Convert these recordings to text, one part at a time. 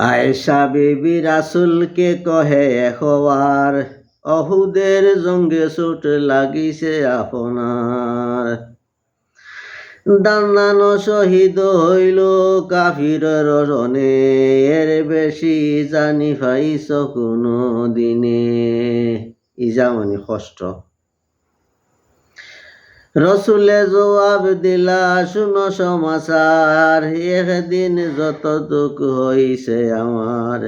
আয়েশা বিবি রাসুলকে কহে এখবার অহুদের জঙ্গে চোট লাগিছে আপনার। দান্নানো শহীদ হইল কাফির রনে এর বেশি জানি পাইছ কোনো দিনে। ইজা মানে কষ্ট। রসুলে জবাব দিলা, শুনো সমাচার, একদিন যত দুঃখ হইছে আমার।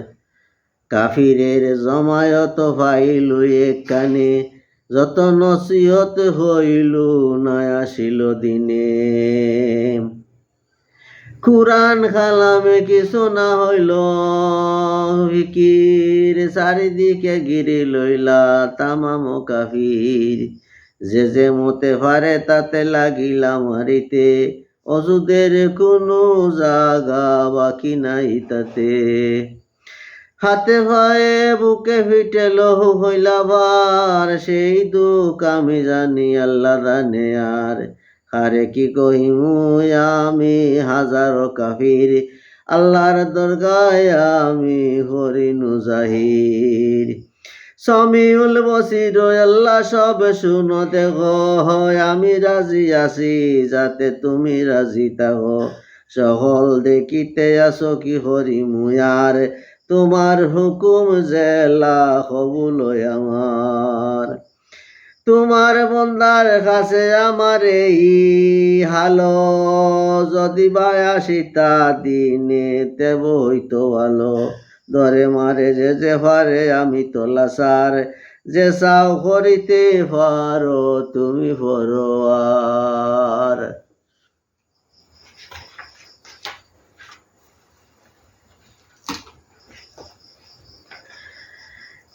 কাফিরের জমায়ত এক কানে যত নসিহত হইল না আসিল দিনে। কুরআন খালামে, কিছু না হইল, ফিকির চারিদিকে গিরি লইলা তামাম কাফির। যে যে মতে পারে তাতে লাগিলা মারিতে অজুদের কোনো জাগা বাকি নাই তাতে। হাতে ভয়ে বুকে ফিটে লহু হইলাবার, সেই দুঃখ আমি জানি আল্লাহ জানে আর। আরে কি কহিমু আমি হাজারো কাফির, আল্লাহর দরগায় আমি হরিনু জাহির। সমিউল বসির, আল্লাহ সব শুনো দেখো। আমি রাজি আছি, যাতে তুমি রাজি থাকো। সকল দেখিতে আসো কি হরি মুয়ার তোমার হুকুম জেলা কবুল আমার। তোমার বন্দার কাছে আমার এই হালো, যদি বায়াসিতা দিনে তেব হইতো ভালো ধরে মারে যে যে পারে আমি তোলা সার। যে সাও করিতে পারো তুমি ফরোয়ার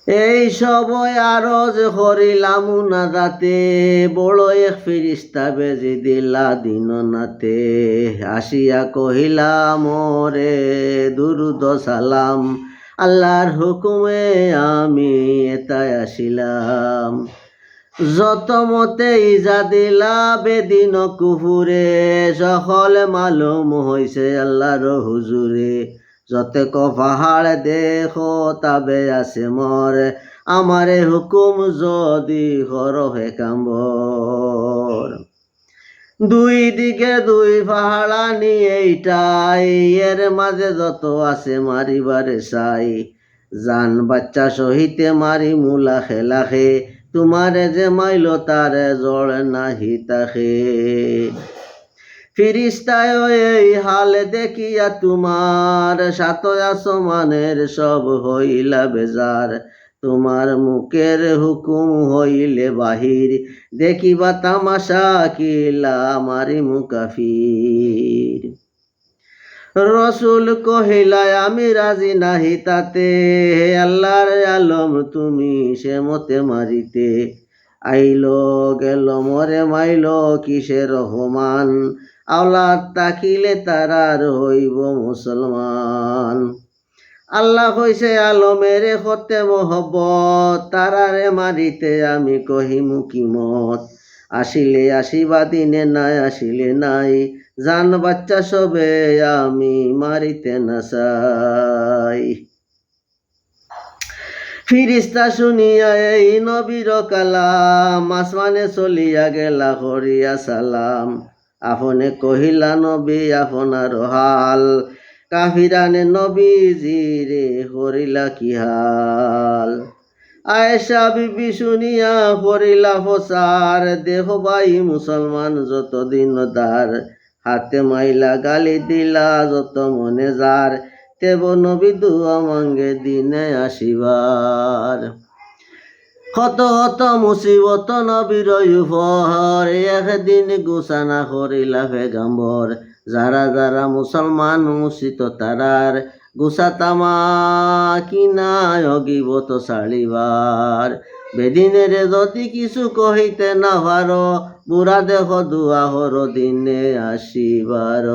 এই সবই আরও যে হরিলাম না রাতে বড় এক ফিরিস্তা বেজি দিলা দিন নাতে। আসিয়া কহিলা, মরে দুরুদ সালাম, আল্লাহর হুকুমে আমি এতায় আসিলাম। যত মতে ইজা দিলা বেদিন কুহুরে সকল মালুম হইছে আল্লাহর হুজুরে। যতে পাহাড় দেখো, তাবে আছে মর। আমারে হুকুম যদি হরহে কাম্বর। দুই দিকে দুই পাহাড়া নিয়ে এইটাই এর মাঝে যত আছে মারিবারে চাই জান বাচ্চা সহিতে মারি মুলা খেলাখে তোমারে যে মাইল তারে জল নাহি তাকে। ফিরিস্তায় এই হাল দেখিয়া তোমার সাত আসমানের সব হইলা বেজার। তোমার মুখের হুকুম হইলে বাহির। দেখিবা তামাশা কিলা মারি মুকাফির। রসুল কহিলায় আমি রাজি নাহি তাতে। আল্লাহর আলম, তুমি সে মতে মারিতে। আইলো গেল মরে মাইল কিসের রহমান? আওলাদ তাকিলে তারার হইব মুসলমান। আল্লাহ হইছে আলমের হতে মহব্বত তারারে মারিতে আমি কহিমু কিমত আসিলে আসিবা, দিনে নাই আসিলে নাই, জান বাচ্চা সবে আমি মারিতে না চাই। ফিরিস্তা শুনিয়া এই নবীর কালাম, আসমানে চলিয়া গেলা হরিয়া সালাম। আপনে কহিলা, নবী আপনার হাল। কাফিরানে নবীজি রে হরিলা কি হাল? আয়েশা বিবি শুনিয়া হরিলা ফসার দেহ বাই মুসলমান যতদিন দার হাতে মাইলা গালি দিলা, যত মনে যার তেব নবী দুয়া মাঙ্গে দিনে আসিবার। কত কত মুসিবত নবীর উপর একদিন গুসানা করিলা পেগাম্বর। যারা যারা মুসলমান মুসিত তারার গুসা তামা কিনা অগিবত সালিবার বেদিনের যদি কিছু কহিতে না পার, বুড়া দেহ দুয়া হর দিনে আসিবার।